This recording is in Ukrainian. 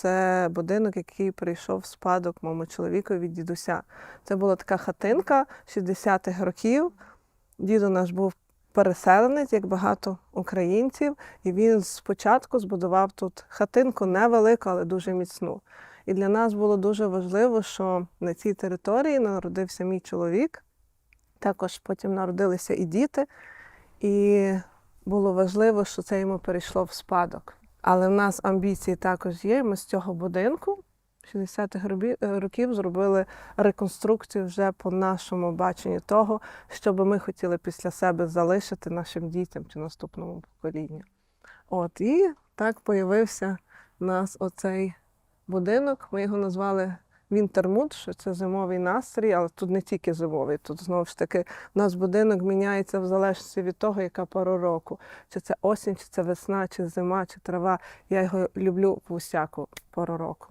Це будинок, який прийшов в спадок моєму чоловікові від дідуся. Це була така хатинка 60-х років. Дідо наш був переселенець, як багато українців, і він спочатку збудував тут хатинку невелику, але дуже міцну. І для нас було дуже важливо, що на цій території народився мій чоловік. Також потім народилися і діти. І було важливо, що це йому перейшло в спадок. Але в нас амбіції також є. Ми з цього будинку 60-х е, років зробили реконструкцію вже по нашому баченню того, що би ми хотіли після себе залишити нашим дітям чи наступному поколінню. От і так появився у нас оцей будинок. Ми його назвали Вінтермуд, що це зимовий настрій, але тут не тільки зимовий. Тут знову ж таки у нас будинок міняється в залежності від того, яка пора року. Чи це осінь, чи це весна, чи зима, чи трава. Я його люблю по всяку пору року.